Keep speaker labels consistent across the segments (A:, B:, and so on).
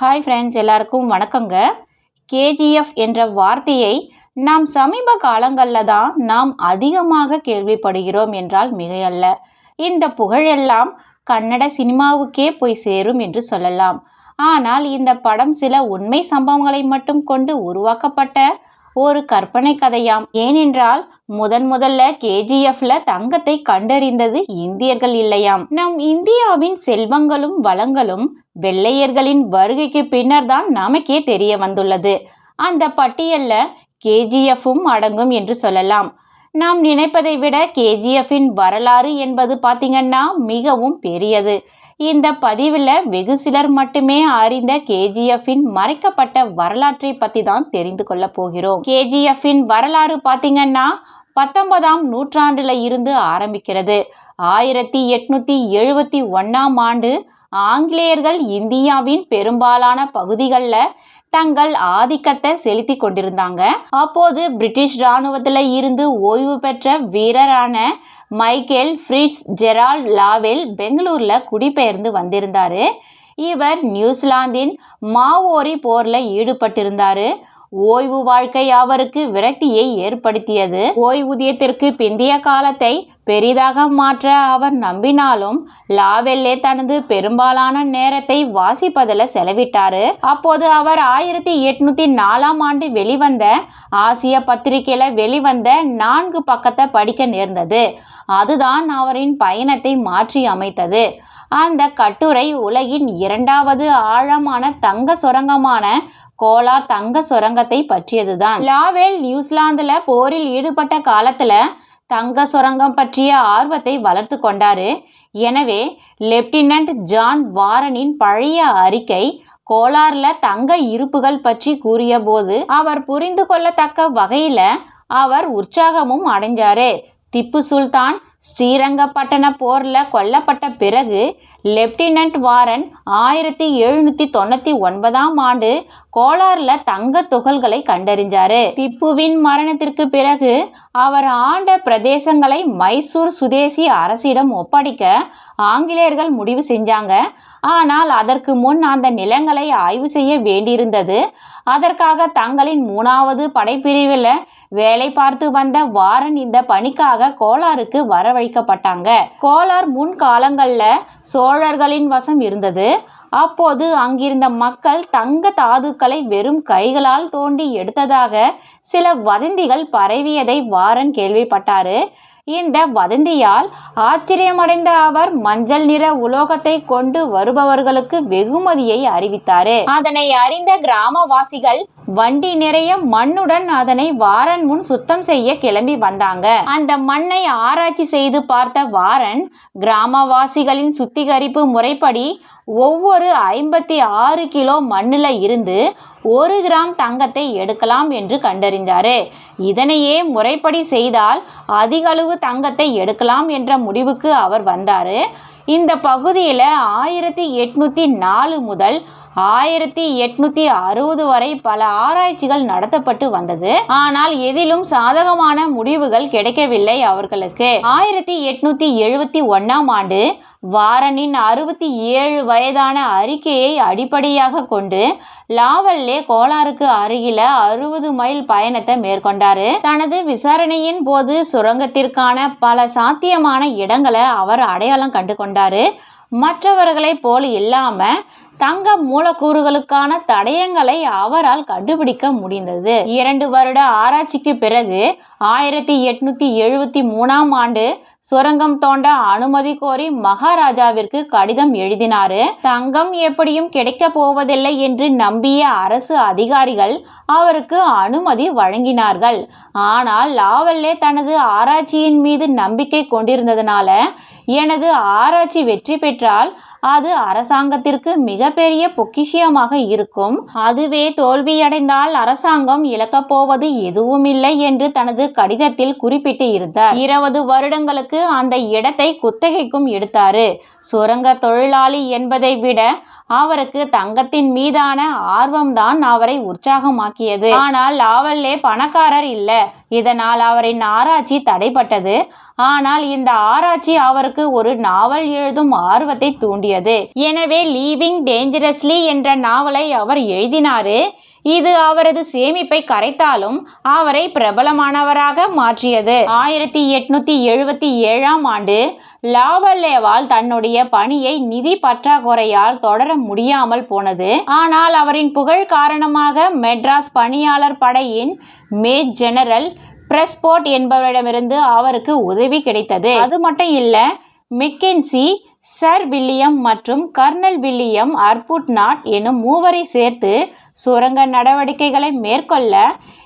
A: Hi friends எல்லாருக்கும் வணக்கங்க. KGF என்ற வார்த்தையை நாம் சமீப காலங்களில் தான் நாம் அதிகமாக கேள்விப்படுகிறோம் என்றால் மிகையல்ல. இந்த புகழெல்லாம் கன்னட சினிமாவுக்கே போய் சேரும் என்று சொல்லலாம். ஆனால் இந்த படம் சில உண்மை சம்பவங்களை மட்டும் கொண்டு உருவாக்கப்பட்ட ஒரு கற்பனை கதையாம். ஏனென்றால் முதன் முதல்ல கேஜிஎஃப்ல தங்கத்தை கண்டறிந்தது இந்தியர்கள் இல்லையாம். நம் இந்தியாவின் செல்வங்களும் வளங்களும் வெள்ளையர்களின் வருகைக்கு பின்னர் தான் நமக்கே தெரிய வந்துள்ளது. அந்த பட்டியல்ல கேஜிஎஃப்பும் அடங்கும் என்று சொல்லலாம். நாம் நினைப்பதை விட கேஜிஎஃப்பின் வரலாறு என்பது பார்த்தீங்கன்னா மிகவும் பெரியது. இந்த பதிவில் வெகு சிலர் மட்டுமே அறிந்த கேஜிஎஃப்பின் மறைக்கப்பட்ட வரலாற்றை பற்றி தான் தெரிந்து கொள்ள போகிறோம். கேஜிஎஃப்பின் வரலாறு பார்த்தீங்கன்னா பத்தொன்பதாம் நூற்றாண்டுல இருந்து ஆரம்பிக்கிறது. ஆயிரத்தி எட்நூத்தி எழுபத்தி ஒன்னாம் ஆண்டு ஆங்கிலேயர்கள் இந்தியாவின் பெரும்பாலான பகுதிகளில் தங்கள் ஆதிக்கத்தை செலுத்தி கொண்டிருந்தாங்க. அப்போது பிரிட்டிஷ் இராணுவத்தில் இருந்து ஓய்வு பெற்ற வீரரான மைக்கேல் ஃப்ரிட்ஸ் ஜெரால்ட் லாவெல் பெங்களூரில் குடிபெயர்ந்து வந்திருந்தார். இவர் நியூசிலாந்தின் மாவோரி போரில் ஈடுபட்டிருந்தார். ஓய்வு வாழ்க்கை அவருக்கு விரக்தியை ஏற்படுத்தியது. ஓய்வூதியத்திற்கு பிந்தைய காலத்தை பெரிதாக மாற்ற அவர் நம்பினாலும் லாவெல்லே தனது பெரும்பாலான நேரத்தை வாசிப்பதில் செலவிட்டார். அப்போது அவர் ஆயிரத்தி எட்நூத்தி நாலாம் ஆண்டு வெளிவந்த ஆசிய பத்திரிகையில் வெளிவந்த நான்கு பக்கத்தை படிக்க நேர்ந்தது. அதுதான் அவரின் பயணத்தை மாற்றி அமைத்தது. அந்த கட்டுரை உலகின் இரண்டாவது ஆழமான தங்க சுரங்கமான கோலார் தங்க சுரங்கத்தை பற்றியதுதான். லாவெல் நியூசிலாந்துல போரில் ஈடுபட்ட காலத்துல தங்க சுரங்கம் பற்றிய ஆர்வத்தை வளர்த்து கொண்டாரு. எனவே லெப்டினன்ட் ஜான் வாரனின் பழைய அறிக்கை கோலார்ல தங்க இருப்புகள் பற்றி கூறியபோது அவர் புரிந்து கொள்ளத்தக்க வகையில அவர் உற்சாகமும் அடைஞ்சாரு. திப்பு சுல்தான் ஸ்ரீரங்கப்பட்டண போரில் கொல்லப்பட்ட பிறகு லெப்டினன்ட் வாரன் ஆயிரத்தி எழுநூற்றி தொண்ணூற்றி ஒன்பதாம் ஆண்டு கோலாரில் தங்க துகள்களை கண்டறிஞ்சாரு. திப்புவின் மரணத்திற்கு பிறகு அவர் ஆண்ட பிரதேசங்களை மைசூர் சுதேசி அரசிடம் ஒப்படைக்க ஆங்கிலேயர்கள் முடிவு செஞ்சாங்க. ஆனால் அதற்கு முன் அந்த நிலங்களை ஆய்வு செய்ய வேண்டியிருந்தது. அதற்காக தங்களின் மூணாவது படைப்பிரிவில் வேலை பார்த்து வந்த வாரன் இந்த பணிக்காக கோலாருக்கு வரவழைக்கப்பட்டாங்க. கோலார் முன் காலங்களில் சோழர்களின் வசம் இருந்தது. அப்போது அங்கிருந்த மக்கள் தங்க தாதுக்களை வெறும் கைகளால் தோண்டி எடுத்ததாக சில வதந்திகள் பரவியதை வாரன் கேள்விப்பட்டாரு. இந்த வதந்தியால் ஆச்சரியமடைந்த அவர் மஞ்சள் நிற உலோகத்தை கொண்டு வருபவர்களுக்கு வெகுமதியை அறிவித்தாரு. அதனை அறிந்த கிராமவாசிகள் வண்டி நிறைய மண்ணுடன் அதனை வாரன் முன் சுத்தம் செய்ய கிளம்பி வந்தாங்க. அந்த மண்ணை ஆராய்ச்சி செய்து பார்த்த வாரன் கிராமவாசிகளின் சுத்திகரிப்பு முறைப்படி ஒவ்வொரு ஐம்பத்தி ஆறு கிலோ மண்ணில் இருந்து ஒரு கிராம் தங்கத்தை எடுக்கலாம் என்று கண்டறிந்தார். இதனையே முறைப்படி செய்தால் அதிகளவு தங்கத்தை எடுக்கலாம் என்ற முடிவுக்கு அவர் வந்தார். இந்த பகுதியில் ஆயிரத்தி எட்நூற்றி நாலு முதல் ஆயிரத்தி எட்நூத்தி அறுபது வரை பல ஆராய்ச்சிகள் நடத்தப்பட்டு வந்தது. ஆனால் எதிலும் சாதகமான முடிவுகள் கிடைக்கவில்லை அவர்களுக்கு. ஆயிரத்தி எட்நூத்தி எழுபத்தி ஒன்னாம் ஆண்டு வாரனின் அறுபத்தி ஏழு வயதான அறிக்கையை அடிப்படையாக கொண்டு லாவல்லே கோலாருக்கு அருகில அறுபது மைல் பயணத்தை மேற்கொண்டாரு. தனது விசாரணையின் போது சுரங்கத்திற்கான பல சாத்தியமான இடங்களை அவர் அடையாளம் கண்டு கொண்டாரு. மற்றவர்களைப் போல் இல்லாமல் தங்க மூலக்கூறுகளுக்கான தடயங்களை அவரால் கண்டுபிடிக்க முடிந்தது. இரண்டு வருட ஆராய்ச்சிக்கு பிறகு ஆயிரத்தி எட்நூத்தி எழுபத்தி மூணாம் ஆண்டு சுரங்கம் தோண்ட அனுமதி கோரி மகாராஜாவிற்கு கடிதம் எழுதினாரு. தங்கம் எப்படியும் கிடைக்க போவதில்லை என்று நம்பிய அரசு அதிகாரிகள் அவருக்கு அனுமதி வழங்கினார்கள். ஆனால் லாவல்லே தனது ஆராய்ச்சியின் மீது நம்பிக்கை கொண்டிருந்ததனால எனது ஆராய்ச்சி வெற்றி பெற்றால் அது அரசாங்கத்திற்கு மிகப்பெரிய பொக்கிஷியமாக இருக்கும். அதுவே தோல்வியடைந்தால் அரசாங்கம் இழக்கப் போவது எதுவுமில்லை என்று தனது கடிதத்தில் குறிப்பிட்டு இருந்தார். இருபது வருடங்களுக்கு பிறகு அந்த இடத்தை குத்தகைக்கும் எடுத்தாரு. சுரங்க தொழிலாளி என்பதை விட அவருக்கு தங்கத்தின் மீதான ஆர்வம்தான் அவரை உற்சாகமாக்கியது. ஆனால் லாவல்லே பணக்காரர் இல்ல. இதனால் அவரின் ஆராய்ச்சி தடைப்பட்டது. ஆனால் இந்த ஆராய்ச்சி அவருக்கு ஒரு நாவல் எழுதும் ஆர்வத்தை தூண்டியது. எனவே லீவிங் டேஞ்சரஸ்லி என்ற நாவலை அவர் எழுதினாரு. இது அவரது சேமிப்பை கரைத்தாலும் அவரை பிரபலமானவராக மாற்றியது. ஆயிரத்தி எட்நூத்தி எழுபத்தி ஏழாம் ஆண்டு லாவல்லேவால் தன்னுடைய பணியை நிதி பற்றாக்குறையால் தொடர முடியாமல் போனது. ஆனால் அவரின் புகழ் காரணமாக மெட்ராஸ் பணியாளர் படையின் மேஜ் ஜெனரல் பிரஸ்போர்ட் என்பவரிடமிருந்து அவருக்கு உதவி கிடைத்தது. அது மட்டும் இல்ல மெக்கென்சி சர் வில்லியம் மற்றும் கர்னல் வில்லியம் அர்புட் நாட் எனும் மூவரை சேர்த்து சுரங்க நடவடிக்கைகளை மேற்கொள்ள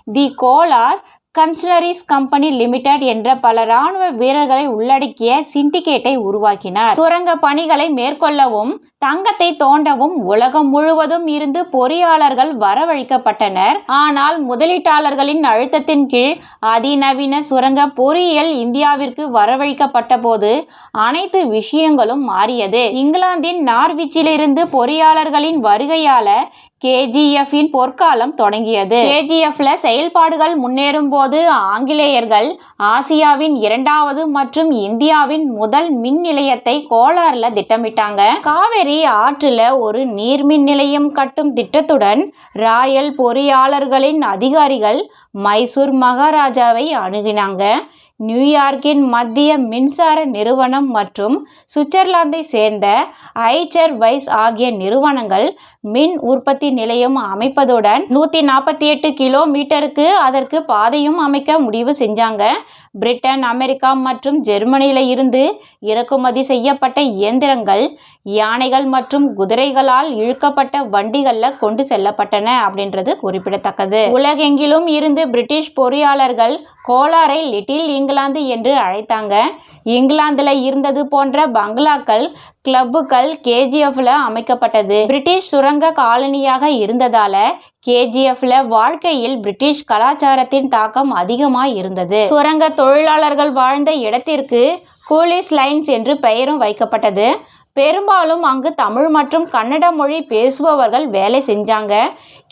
A: the Kolar concessionaires company limited என்ற பல ராணுவ வீரர்களை உள்ளடக்கிய சிண்டிகேட்டை உருவாக்கினார். சுரங்க பணிகளை மேற்கொள்ளவும் தங்கத்தை தோண்டவும் உலகம் முழுவதும் இருந்து பொறியாளர்கள் வரவழைக்கப்பட்டனர். ஆனால் முதலீட்டாளர்களின் அழுத்தத்தின் கீழ் அதிநவீன சுரங்க பொறியியல் இந்தியாவிற்கு வரவழைக்கப்பட்ட போது அனைத்து விஷயங்களும் மாறியது. இங்கிலாந்தின் நார்விச்சிலிருந்து பொறியாளர்களின் வருகையால கேஜிஎஃப்பின் பொற்காலம் தொடங்கியது. கேஜிஎஃப்ல செயல்பாடுகள் முன்னேறும் போது ஆங்கிலேயர்கள் ஆசியாவின் இரண்டாவது மற்றும் இந்தியாவின் முதல் மின் நிலையத்தை கோலார்ல திட்டமிட்டாங்க. காவேரி ஆற்றுல ஒரு நீர்மின் நிலையம் கட்டும் திட்டத்துடன் ராயல் பொறியாளர்களின் அதிகாரிகள் மைசூர் மகாராஜாவை அணுகினாங்க. நியூயார்க்கின் மத்திய மின்சார நிறுவனம் மற்றும் சுவிட்சர்லாந்தை சேர்ந்த ஐச்சர் வைஸ் ஆகிய நிறுவனங்கள் மின் உற்பத்தி நிலையம் அமைப்பதுடன் நூற்றி நாற்பத்தி எட்டு கிலோமீட்டருக்கு அதற்கு பாதையும் அமைக்க முடிவு செஞ்சாங்க. பிரிட்டன் அமெரிக்கா மற்றும் ஜெர்மனியில இருந்து இறக்குமதி செய்யப்பட்ட இயந்திரங்கள் யானைகள் மற்றும் குதிரைகளால் இழுக்கப்பட்ட வண்டிகள்ல கொண்டு செல்லப்பட்டன அப்படின்றது குறிப்பிடத்தக்கது. உலகெங்கிலும் இருந்து பிரிட்டிஷ் பொறியாளர்கள் கோலாரை லிட்டில் இங்கிலாந்து என்று அழைத்தாங்க. இங்கிலாந்துல இருந்தது போன்ற பங்களாக்கள் கிளப்புகள் கேஜிஎஃப்ல அமைக்கப்பட்டது. பிரிட்டிஷ் சுரங்க காலனியாக இருந்ததால கேஜிஎஃப்ல வாழ்க்கையில் பிரிட்டிஷ் கலாச்சாரத்தின் தாக்கம் அதிகமாக இருந்தது. சுரங்க தொழிலாளர்கள் வாழ்ந்த இடத்திற்கு கூலிஸ் லைன்ஸ் என்று பெயரும் வைக்கப்பட்டது. பெரும்பாலும் அங்கு தமிழ் மற்றும் கன்னட மொழி பேசுபவர்கள் வேலை செஞ்சாங்க.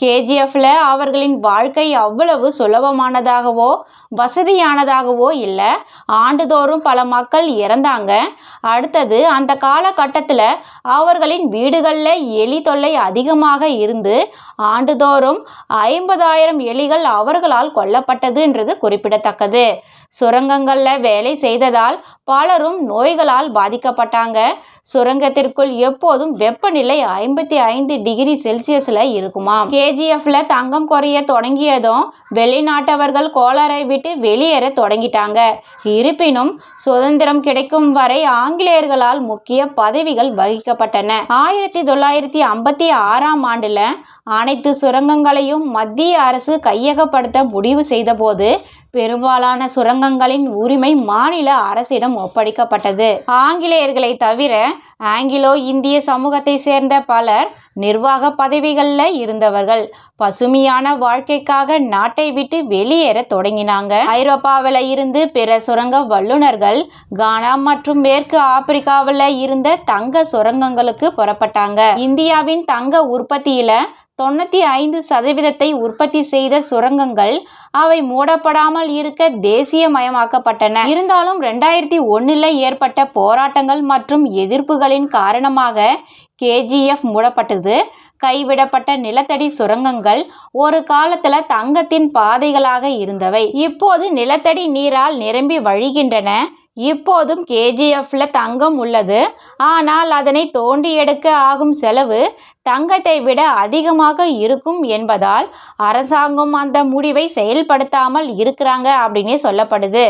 A: கேஜிஎஃப்ல அவர்களின் வாழ்க்கை அவ்வளவு சுலபமானதாகவோ வசதியானதாகவோ இல்லை. ஆண்டுதோறும் பல மக்கள் இறந்தாங்க. அடுத்தது அந்த காலகட்டத்தில் அவர்களின் வீடுகளில் எலி தொல்லை அதிகமாக இருந்து ஆண்டுதோறும் ஐம்பதாயிரம் எலிகள் அவர்களால் கொல்லப்பட்டதுன்றது குறிப்பிடத்தக்கது. சுரங்கங்களில் வேலை செய்ததால் பலரும் நோய்களால் பாதிக்கப்பட்டாங்க. சுரங்கத்திற்குள் எப்போதும் வெப்பநிலை ஐம்பத்தி ஐந்து டிகிரி செல்சியஸில் இருக்குமாம் கேஜிஎஃப்ல தங்கம் குறைய தொடங்கியதும் வெளிநாட்டவர்கள் கோளாறை விட்டு வெளியேற தொடங்கிட்டாங்க. இருப்பினும் சுதந்திரம் கிடைக்கும் வரை ஆங்கிலேயர்களால் முக்கிய பதவிகள் வகிக்கப்பட்டன. ஆயிரத்தி தொள்ளாயிரத்தி ஐம்பத்தி ஆறாம் ஆண்டுல அனைத்து சுரங்கங்களையும் மத்திய அரசு கையகப்படுத்த முடிவு செய்தபோது பெரும்பாலான சுரங்கங்களின் உரிமை மாநில அரசிடம் ஒப்படைக்கப்பட்டது. ஆங்கிலேயர்களை தவிர ஆங்கிலோ இந்திய சமூகத்தை சேர்ந்த பலர் நிர்வாக பதவிகளில் இருந்தவர்கள் பசுமையான வாழ்க்கைக்காக நாட்டை விட்டு வெளியேற தொடங்கினாங்க. ஐரோப்பாவில் இருந்து பிற சுரங்க வல்லுநர்கள் கானா மற்றும் மேற்கு ஆப்பிரிக்காவில் இருந்த தங்க சுரங்கங்களுக்கு புறப்பட்டாங்க. இந்தியாவின் தங்க உற்பத்தியில தொண்ணூத்தி ஐந்து சதவீதத்தை உற்பத்தி செய்த சுரங்கங்கள் அவை மூடப்படாமல் இருக்க தேசியமயமாக்கப்பட்டன. இருந்தாலும் ரெண்டாயிரத்தி ஒன்னில் ஏற்பட்ட போராட்டங்கள் மற்றும் எதிர்ப்புகளின் காரணமாக கேஜிஎஃப் மூடப்பட்டது. கைவிடப்பட்ட நிலத்தடி சுரங்கங்கள் ஒரு காலத்தில் தங்கத்தின் பாதைகளாக இருந்தவை. இப்போது நிலத்தடி நீரால் நிரம்பி வழிகின்றன. இப்போதும் கேஜிஎஃப்ல தங்கம் உள்ளது. ஆனால் அதனை தோண்டி எடுக்க ஆகும் செலவு தங்கத்தை விட அதிகமாக இருக்கும் என்பதால் அரசாங்கம் அந்த முடிவை செயல்படுத்தாமல் இருக்கிறாங்க அப்படின்னே சொல்லப்படுது.